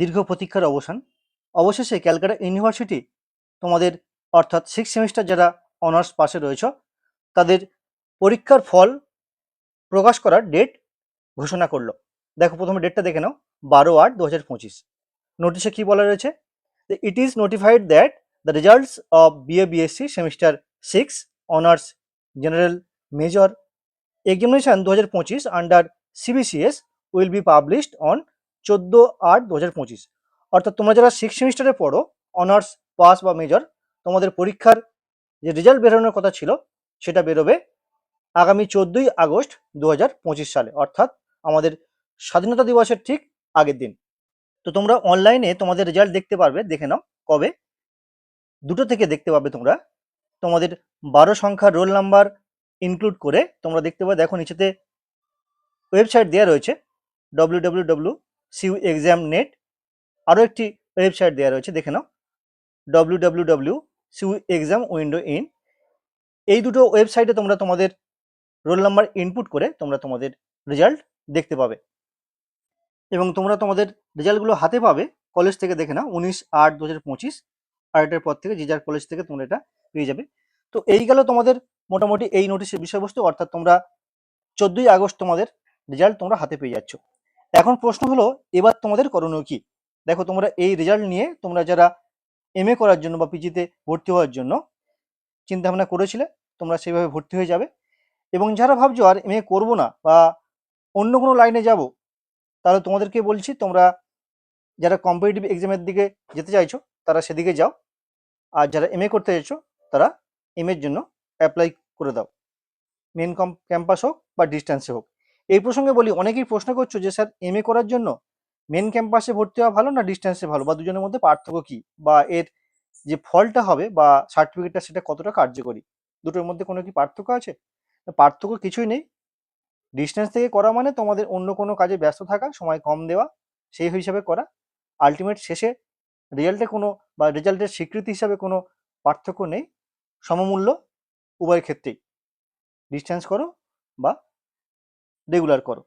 দীর্ঘ প্রতীক্ষার অবসান। অবশেষে ক্যালকাটা ইউনিভার্সিটি তোমাদের অর্থাৎ সিক্স সেমিস্টার যারা অনার্স পাশে রয়েছ, তাদের পরীক্ষার ফল প্রকাশ করার ডেট ঘোষণা করল। দেখো প্রথমে ডেটটা দেখে নাও, বারো আট দু হাজার পঁচিশ নোটিশে কী বলা রয়েছে? It is notified that the results of BA BSc semester six honours general major examination দু হাজার পঁচিশ under CBCS will be published on চোদ্দ আট দু হাজার পঁচিশ। অর্থাৎ তোমরা যারা সিক্স সেমিস্টারে পড়ো অনার্স পাস বা মেজর তোমাদের পরীক্ষার যে রেজাল্ট বেরোনোর কথা ছিল, সেটা বেরোবে আগামী চোদ্দোই আগস্ট দু হাজার পঁচিশ সালে, অর্থাৎ আমাদের স্বাধীনতা দিবসের ঠিক আগের দিন। তো তোমরা অনলাইনে তোমাদের রেজাল্ট দেখতে পারবে, দেখে নাও কবে। দুটো থেকে দেখতে পাবে তোমরা। তোমাদের বারো সংখ্যার রোল নাম্বার ইনক্লুড করে তোমরা দেখতে পাবে, দেখো নিচেতে ওয়েবসাইট দেওয়া রয়েছে W W W CU exam net. আরও একটি ওয়েবসাইট দেওয়া রয়েছে, দেখে নাও। W W W CU exam window in এই দুটো ওয়েবসাইটে তোমরা তোমাদের রোল নাম্বার ইনপুট করে তোমরা তোমাদের রেজাল্ট দেখতে পাবে। এবং তোমরা তোমাদের রেজাল্টগুলো হাতে পাবে কলেজ থেকে, দেখে নাও, উনিশ আট দু হাজার পঁচিশ। আড়াইটার পর থেকে যে যার কলেজ থেকে তোমরা এটা পেয়ে যাবে। তো এই গেল তোমাদের মোটামুটি এই নোটিশের বিষয়বস্তু। অর্থাৎ তোমরা চোদ্দোই আগস্ট তোমাদের রেজাল্ট তোমরা হাতে পেয়ে যাচ্ছ। এখন প্রশ্ন হলো, এবার তোমাদের করণীয় কি? দেখো, তোমরা এই রেজাল্ট নিয়ে তোমরা যারা এম করার জন্য বা পিজিতে ভর্তি হওয়ার জন্য চিন্তা ভাবনা করেছিলে, তোমরা সেইভাবে ভর্তি হয়ে যাবে। এবং যারা ভাবছ আর এম এ করব না বা অন্য কোনো লাইনে যাব, তাহলে তোমাদেরকে বলছি, তোমরা যারা কম্পিটিটিভ এক্সামের দিকে যেতে চাইছো, তারা সেদিকে যাও। আর যারা এম করতে চাইছো, তারা এম জন্য অ্যাপ্লাই করে দাও। মেন ক্যাম্পাস হোক বা ডিস্টেন্সে হোক। এই প্রসঙ্গে বলি, অনেকেই প্রশ্ন করছ যে, স্যার এম করার জন্য মেন ক্যাম্পাসে ভর্তি হওয়া ভালো না ডিস্টেন্সে ভালো? বা দুজনের মধ্যে পার্থক্য কি? বা এর যে ফলটা হবে বা সার্টিফিকেটটা সেটা কতটা কার্যকরী? দুটোর মধ্যে কোনো কি পার্থক্য আছে? পার্থক্য কিছুই নেই। ডিস্টেন্স থেকে করা মানে তোমাদের অন্য কোনো কাজে ব্যস্ত থাকা, সময় কম দেওয়া, সেই হিসাবে করা। আলটিমেট শেষে রেজাল্টে কোনো বা রেজাল্টের স্বীকৃতি হিসাবে কোনো পার্থক্য নেই। সমমূল্য উভয় ক্ষেত্রেই। ডিস্টেন্স করো বা রেগুলার করো।